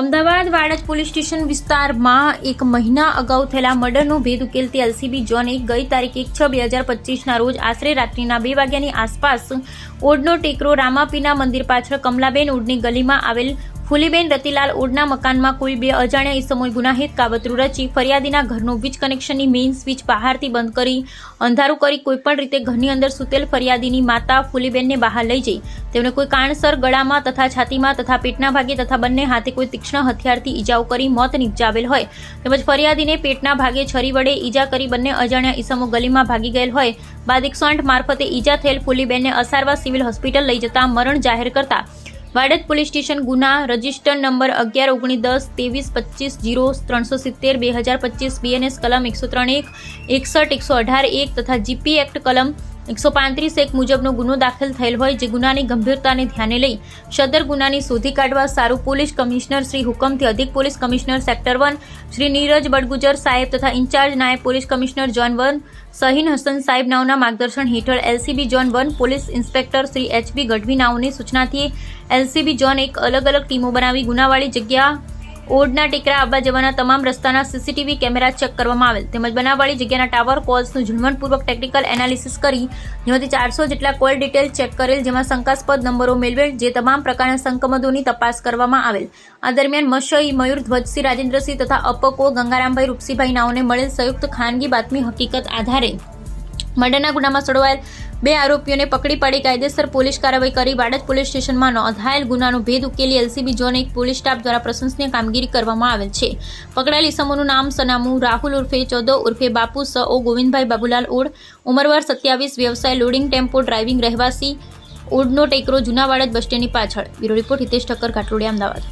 Ahmedabad Vadaj police station વિસ્તારમાં એક મહિના અગાઉ થયેલા મર્ડરનો ભેદ ઉકેલતી એલસીબી જોને ગઈ તારીખ એક છ બે હજાર પચીસના રોજ આશરે રાત્રિના બે વાગ્યાની આસપાસ ઓડનો ટેકરો રામાપીના મંદિર પાછળ કમલાબેન ઓડની ગલીમાં આવેલ ફુલીબેન રતિલાલ ઓડના મકાનમાં કોઈ બે અજાણ્યા ઈસમોએ ગુનાહિત કાવતરું રચી ફરિયાદીના ઘરનું વીજ કનેક્શનની મેઇન સ્વિચ બહારથી બંધ કરી અંધારું કરી કોઈપણ રીતે ઘરની અંદર સૂતેલ ફરિયાદીની માતા ફુલીબેનને બહાર લઈ જઈ. તેમને કોઈ કારણસર ગળામાં તથા છાતીમાં તથા પેટના ભાગે તથા બંને હાથે કોઈ તીક્ષ્ણ હથિયારથી ઈજાઓ કરી મોત નિપજાવેલ હોય. તેમજ ફરિયાદીને પેટના ભાગે છરી વડે ઈજા કરી બંને અજાણ્યા ઈસમો ગલીમાં ભાગી ગયેલ હોય. બાદ એકસો મારફતે ઈજા થયેલ ફુલીબેનને અસારવા સિવિલ હોસ્પિટલ લઈ જતા મરણ જાહેર કરતા વાડજ પોલીસ સ્ટેશન ગુના, રજિસ્ટર નંબર અગિયાર ઓગણીસ દસ, ત્રેવીસ પચીસ જીરો, ત્રણસો સિત્તેર, બે હજાર પચીસ બીએનએસ કલમ એકસો ત્રણ એક, એકસઠ, એકસો અઢાર એક તથા જીપી એક્ટ કલમ એકસો પાંત્રીસ એક મુજબનો ગુનો દાખલ થયેલ હોય જે ગુનાની ગંભીરતાને ધ્યાને લઈ સદર ગુનાની શોધી કાઢવા સારું પોલીસ કમિશનર શ્રી હુકમથી અધિક police commissioner sector one Shri Neeraj Badgujar સાહેબ તથા ઇન્ચાર્જ નાયબ police commissioner zone one Sahin Hasan સાહેબ નાઓના માર્ગદર્શન હેઠળ LCB zone one, police inspector Shri H B Gadhvi નાઓની સૂચનાથી એલસીબી જોન એક અલગ અલગ ટીમો બનાવી ગુનાવાળી જગ્યા ઓડના ટેકરા આવવા જવાના તમામ રસ્તાના સીસીટીવી કેમેરા ચેક કરવામાં આવેલ. તેમજ બનાવવાળી જગ્યાના ટાવર, કોલ્સનું ઝીણવટપૂર્વક ટેકનિકલ એનાલિસિસ કરી જેમાંથી ચારસો જેટલા કોલ ડિટેલ ચેક કરેલ, જેમાં શંકાસ્પદ નંબરો મેળવેલ, જે તમામ પ્રકારના સંકમદોની તપાસ કરવામાં આવેલ. આ દરમિયાન મશઈ, મયુર, ધ્વજસિંહ, રાજેન્દ્રસિંહ તથા અપકો, ગંગારામભાઈ રૂપસિંહભાઈ નાઓને મળેલ સંયુક્ત ખાનગી બાતમી હકીકત આધારે મર્ડરના ગુનામાં સડવાયેલ બે આરોપીઓને પકડી પાડી કાયદેસર પોલીસ કાર્યવાહી કરી વાડજ પોલીસ સ્ટેશનમાં નોંધાયેલ ગુનાનો ભેદ ઉકેલી એલસીબી ઝોન એક પોલીસ સ્ટાફ દ્વારા પ્રશંસનીય કામગીરી કરવામાં આવેલ છે. પકડાયેલ ઇસમોનું નામ સનામું રાહુલ ઉર્ફે ચૌદો, ઉર્ફે બાપુ સ, ઓ, ગોવિંદભાઈ બાબુલાલ ઓડ, ઉંમરવાર સત્યાવીસ, વ્યવસાય લોડિંગ ટેમ્પો, ડ્રાઇવિંગ રહેવાસી, ઓડનો ટેકરો જૂના વાડજ બસ સ્ટેન્ડની પાછળ. Bureau report Hitesh Thakkar Ghatlodia Ahmedabad.